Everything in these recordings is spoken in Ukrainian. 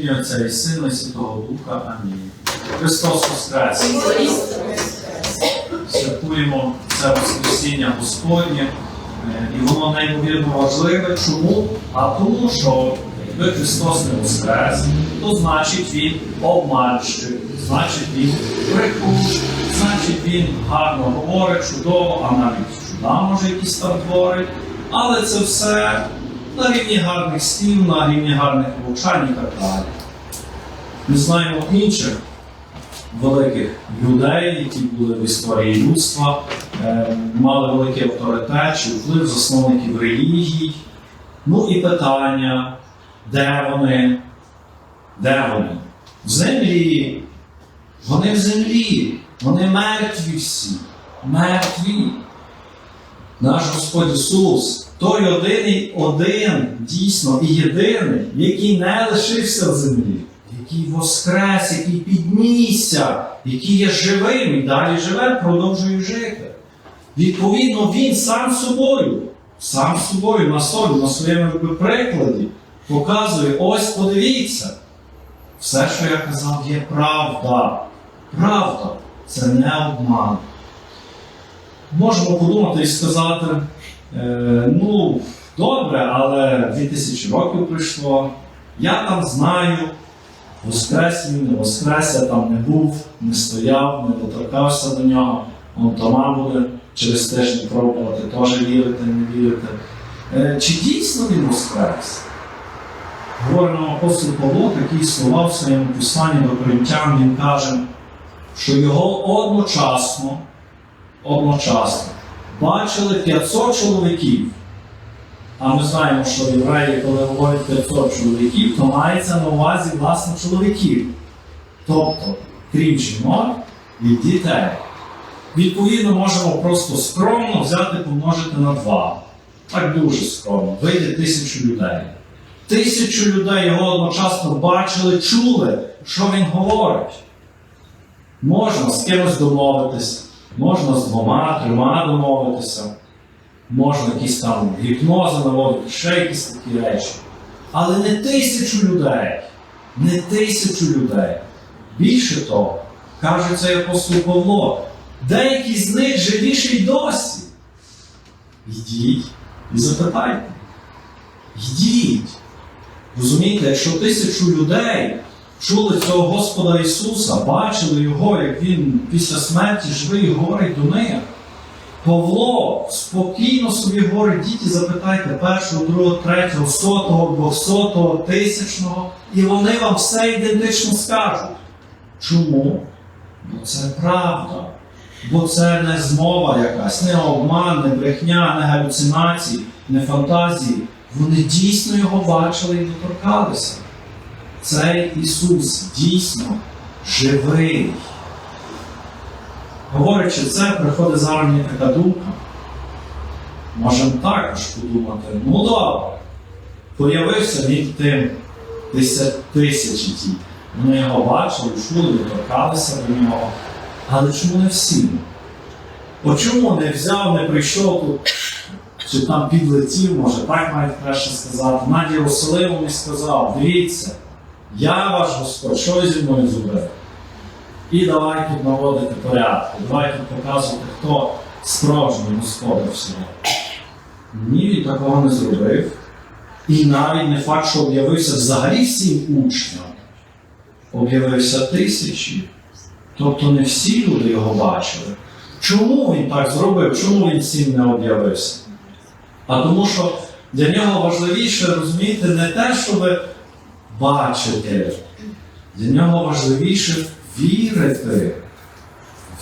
ім'я Отця і Сина і Святого Духа. Амінь. Христос Воскрес! Святкуємо це Воскресіння Господнє, е, і воно неймовірно важливе. Чому? А тому, що якби Христос не воскрес, то значить Він обманщик, значить Він брехуш, значить Він гарно говорить, чудово, а навіть чуда може якісь там творить. Але це все на рівні гарних слів, на рівні гарних повчань і так далі. Ми знаємо інших великих людей, які були в історії людства, е, мали великий авторитет чи вплив засновників релігій. Ну і питання, де вони? Де вони? В землі. Вони в землі. Вони мертві всі. Мертві. Наш Господь Ісус, той один, один, дійсно і єдиний, який не лишився в землі, який воскрес, який піднісся, який є живим і далі живе, продовжує жити. Відповідно, він сам собою, сам собою на собі, на своєму прикладі показує: ось подивіться, все, що я казав, є правда. Правда, це не обман. Можемо подумати і сказати, е, ну, добре, але 2000 років пройшло, я там знаю, воскрес він, не воскрес, я там не був, не стояв, не доторкався до нього. Он Тома буде через тиждень пробувати, теж вірити, не вірити. Е, чи дійсно він воскрес? Говорить нам апостол Павло такі слова в своєму посланні до коринтян, він каже, що його одночасно одночасно. Бачили 500 чоловіків. А ми знаємо, що в євреї, коли говорять 500 чоловіків, то мається на увазі власне чоловіків. Тобто, крім жінок і дітей. Відповідно, можемо просто скромно взяти помножити на 2. Так дуже скромно. Вийде тисячу людей. Тисячу людей його одночасно бачили, чули, що він говорить. Можна з кимось домовитися. Можна з двома, трьома домовитися, можна якісь там гіпнози наводити, ще якісь такі речі. Але не тисячу людей. Не тисячу людей. Більше того, каже цей апостол Павло, деякі з них живіші й досі. Йдіть і запитайте. Йдіть. Розумієте, якщо тисячу людей чули цього Господа Ісуса, бачили Його, як Він після смерті живий говорить до них. Павло спокійно собі говорить, діти, запитайте першого, другого, третього, сотого, двохсотого, тисячного, і вони вам все ідентично скажуть. Чому? Бо це правда. Бо це не змова якась, не обман, не брехня, не галюцинації, не фантазії. Вони дійсно його бачили і доторкалися цей Ісус дійсно живий. Говорячи це, приходить зараз мені така думка. Можемо також подумати, ну добре, появився він тим тисячі ті. Вони його бачили, чули, доторкалися до нього. Але чому не всі? От чому не взяв, не прийшов тут, чи там підлетів, може, так навіть краще сказати, над Єрусалимом і сказав, дивіться. Я ваш Господь, що ви зі мною зробили? І давай тут наводити порядку, давай тут показувати, хто справжній господар всього. Ні, він такого не зробив. І навіть не факт, що об'явився взагалі всім учням, об'явився тисячі. Тобто не всі люди його бачили. Чому він так зробив? Чому він всім не об'явився? А тому що для нього важливіше розумієте не те, щоб бачити. Для нього важливіше вірити.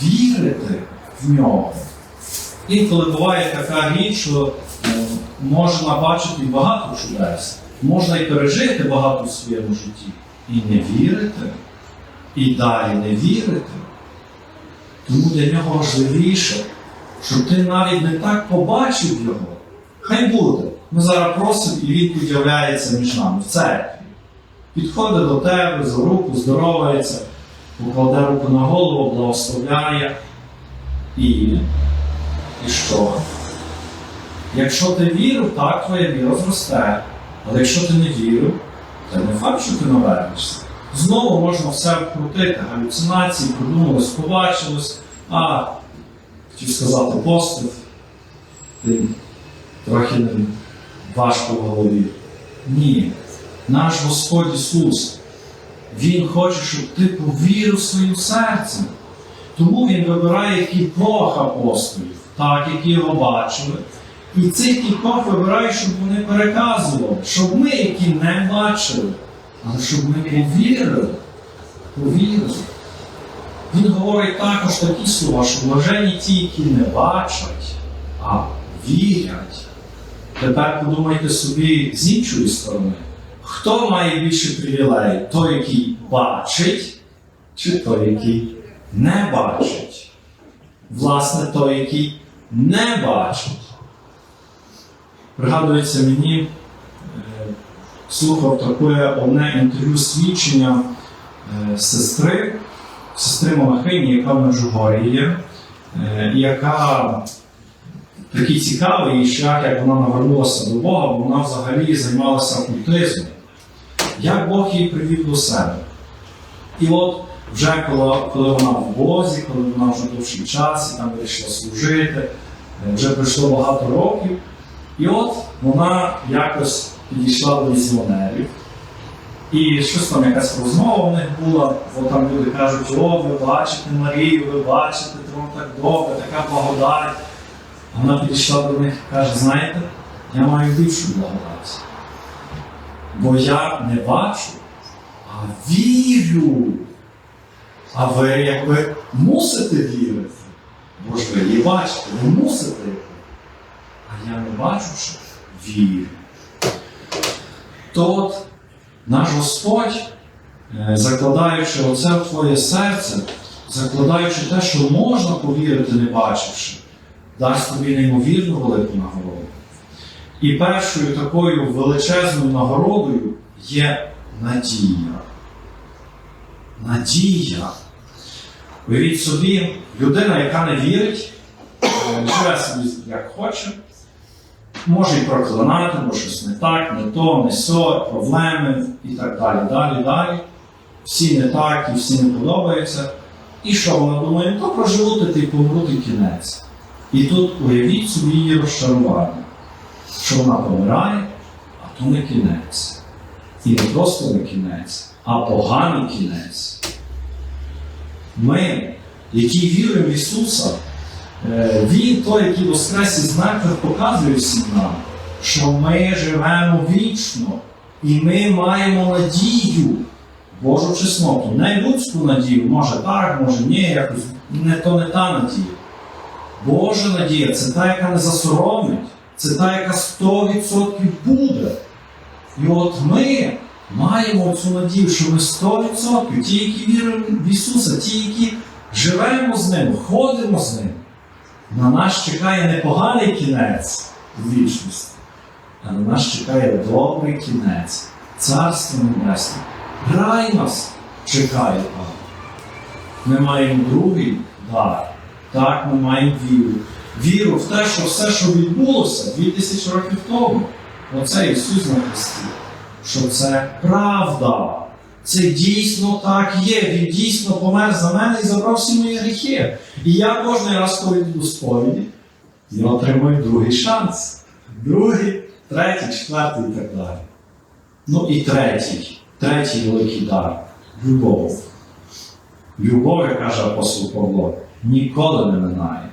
Вірити в нього. Інколи буває така річ, що е, можна бачити багато чудес, можна і пережити багато в своєму житті. І не вірити, і далі не вірити. Тому для нього важливіше, щоб ти навіть не так побачив його. Хай буде. Ми зараз просимо, і він з'являється між нами в церкві підходить до тебе, за руку, здоровається, покладе руку на голову, благословляє. І, і що? Якщо ти вірив, так твоя віра зросте. Але якщо ти не вірив, Та не факт, що ти навернешся. Знову можна все вкрутити, галюцинації, придумалось, побачилось, а хотів сказати ти трохи не важко в голові. Ні. Наш Господь Ісус, Він хоче, щоб ти повірив своїм серцем. Тому Він вибирає кількох апостолів, так, які його бачили. І цих кількох вибирає, щоб вони переказували, щоб ми, які не бачили, але щоб ми повірили. Повірили. Він говорить також такі слова, що блажені ті, які не бачать, а вірять. Тепер подумайте собі з іншої сторони, хто має більше привілей? Той, який бачить, чи той, який не бачить? Власне, той, який не бачить. Пригадується мені, е, слухав таке одне інтерв'ю свідчення е, сестри, сестри Малахині, яка в Межугорі є, е, яка такий цікавий шлях, як вона навернулася до Бога, бо вона взагалі займалася окультизмом. Як Бог її привів до себе. І от вже коли, коли вона в Бозі, коли вона вже довший час і там вирішила служити, е, вже пройшло багато років. І от вона якось підійшла до візіонерів. І щось там якась розмова в них була, бо там люди кажуть, о, ви бачите Марію, ви бачите, то вам так добре, така благодать. Вона підійшла до них і каже, знаєте, я маю більшу благодать. Бо я не бачу, а вірю. А ви якби мусите вірити. Бо ж ви її бачите, ви мусите. А я не бачу, що вірю. То от наш Господь, е, закладаючи оце в твоє серце, закладаючи те, що можна повірити, не бачивши, дасть тобі неймовірну велику нагороду. І першою такою величезною нагородою є надія. Надія. Уявіть собі, людина, яка не вірить, е, живе собі як хоче, може і проклинати, бо щось не так, не то, не со, проблеми і так далі, далі, далі. Всі не так і всі не подобаються. І що вона думає, «Ну, то проживу ти і помру, і кінець. І тут уявіть собі її розчарування, що вона помирає, а то не кінець. І не просто не кінець, а поганий кінець. Ми, які віримо в Ісуса, е, Він той, який воскрес із мертвих, показує всім нам, що ми живемо вічно, і ми маємо надію, Божу чесноту, не людську надію, може так, може ні, якось не то не та надія. Божа надія це та, яка не засоромить, це та, яка 100% буде. І от ми маємо цю надію, що ми 100%, ті, які віримо в Ісуса, ті, які живемо з Ним, ходимо з Ним. На нас чекає не поганий кінець в вічності, а на нас чекає добрий кінець, Царство Небесне. Рай нас чекає там. Ми маємо другий дар. Так, ми маємо віру. Віру в те, що все, що відбулося 2000 років тому, оце Ісус на Христі, що це правда. Це дійсно так є. Він дійсно помер за мене і забрав всі мої гріхи. І я кожен раз, коли йду сповіді, я отримую другий шанс. Другий, третій, четвертий і так далі. Ну і третій, третій великий дар любов. Любов, як каже апостол Павло, ніколи не минає.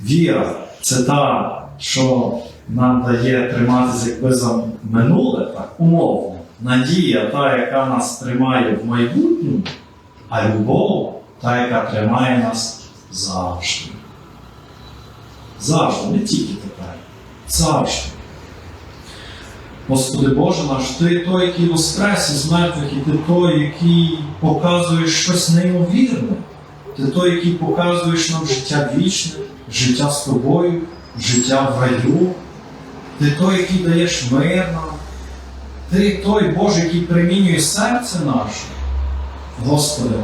Віра це та, що нам дає триматися якби за минуле, так, умовно. Надія та, яка нас тримає в майбутньому, а любов та, яка тримає нас завжди. Завжди, не тільки тепер. Завжди. Господи Боже наш, Ти той, який воскрес із мертвих, і Ти той, який показуєш щось неймовірне. Ти той, який показуєш нам життя вічне, життя з тобою, життя в раю. Ти той, який даєш мир нам. Ти той Боже, який примінює серце наше. Господи,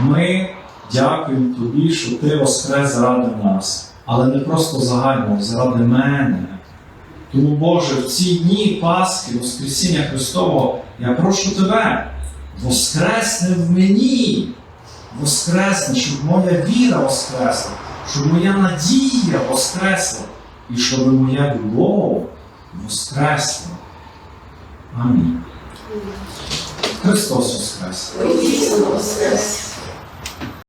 ми дякуємо Тобі, що Ти воскрес заради нас, але не просто загально, заради мене. Тому, Боже, в ці дні Пасхи, Воскресіння Христового, я прошу тебе, воскресни в мені, воскресни, щоб моя віра воскресла, щоб моя надія воскресла, і щоб моя любов воскресла. Амінь. Христос воскрес! Христос воскрес.